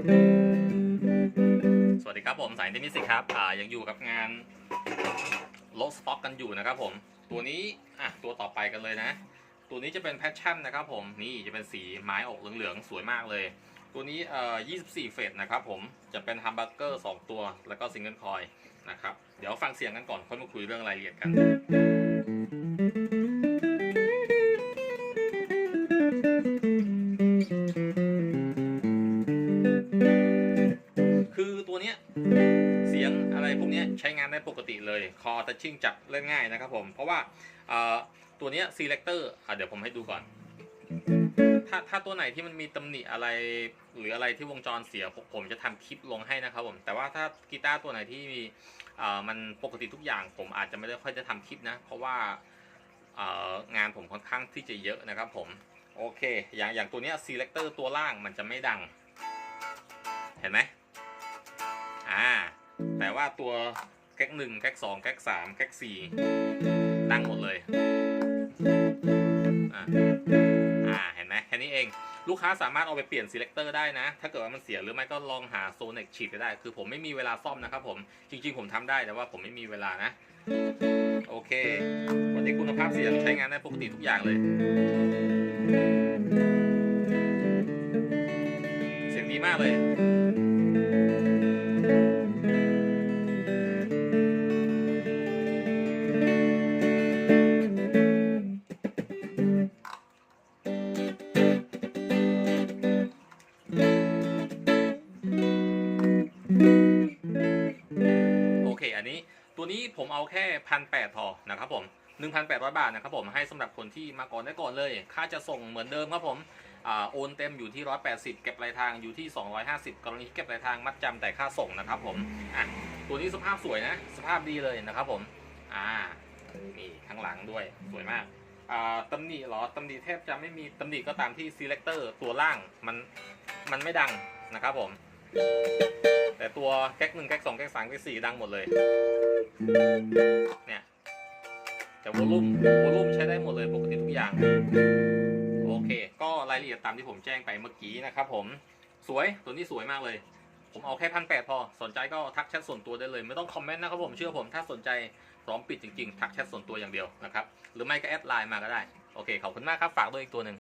สวัสดีครับผมสายเทมิสิครับอ่ายังอยู่กับงานโลสต็อกกันอยู่นะครับผมตัวนี้อะตัวต่อไปกันเลยนะ ตัวนี้จะเป็นแพชชั่นนะครับผมนี่จะเป็นสีไม้อกเหลืองๆสวยมากเลย ตัวนี้เอ่อ24 เฟสนะครับผมจะเป็นฮัมเบอร์เกอร์ 2 ตัวแล้วก็ซิงเกิลคอยนะครับเดี๋ยวฟังเสียงกันก่อนค่อยมาคุยเรื่องรายละเอียดกัน อตัวเนี้ยเสียงอะไรพวกนี้ใช้งานได้ปกติเลย คอทัชชิ่งจับเล่นง่ายนะครับผม เพราะว่าตัวเนี้ย selector อะเดี๋ยวผมให้ดูก่อน ถ้าถ้าตัวไหนที่มันมีตำหนิอะไร หรืออะไรที่วงจรเสียผมจะทำคลิปลงให้นะครับผม แต่ว่าถ้ากีตาร์ตัวไหนที่มีมันปกติทุกอย่าง ผมอาจจะไม่ได้ค่อยจะทำคลิปนะ เพราะว่างานผมค่อนข้างที่จะเยอะนะครับผม โอเค อย่างอย่างตัวเนี้ย selector ตัวล่างมันจะไม่ดัง เห็นไหม อ่า แต่ว่าตัวแก๊กหนึ่งแก๊กสองแก๊กสามแก๊กสี่ดังหมดเลย อ่าเห็นไหมแค่นี้เอง ลูกค้าสามารถเอาไปเปลี่ยน selector ได้นะ ถ้าเกิดว่ามันเสียหรือไม่ก็ลองหาโซน็กฉีดก็ได้ คือผมไม่มีเวลาซ่อมนะครับผม จริง ๆ ผมทำได้แต่ว่าผมไม่มีเวลานะ โอเค วันนี้คุณภาพเสียงใช้งานได้ปกติทุกอย่างเลย เสียงดีมากเลย ตัวนี้ผมเอาแค่พันแปดพอนะครับผม1,800 บาทนะครับผมให้สำหรับคนที่มาก่อนได้ก่อนเลย ค่าจะส่งเหมือนเดิมครับผมอโอนเต็มอยู่ที่ 180 เก็บปลายทางอยู่ที่ 250กรณีเก็บปลายทางมัดจำแต่ค่าส่งนะครับผมอะตัวนี้สภาพสวยนะ สภาพดีเลยนะครับผมอ่านี่ข้างหลังด้วยสวยมากอ่าตำหนิหรอตำหนิแทบจะไม่มีตำหนิก็ตามที่ selector ตัวล่างมันมันไม่ดังนะครับผม แต่ตัวแก๊กหนึ่งแก๊กสองแก๊กสามแก๊กสี่ดังหมดเลย เนี่ย แต่วอลลุ่มวอลลุ่มใช้ได้หมดเลยปกติทุกอย่าง โอเค ก็รายละเอียดตามที่ผมแจ้งไปเมื่อกี้นะครับผม สวย ตัวนี้สวยมากเลย ผมเอาแค่พันแปดพอ สนใจก็ทักแชทส่วนตัวได้เลย ไม่ต้องคอมเมนต์นะครับผม เชื่อผม ถ้าสนใจพร้อมปิดจริงๆ ทักแชทส่วนตัวอย่างเดียวนะครับ หรือไม่ก็แอดไลน์มาก็ได้ โอเค ขอบคุณมากครับ ฝากด้วยอีกตัวหนึ่ง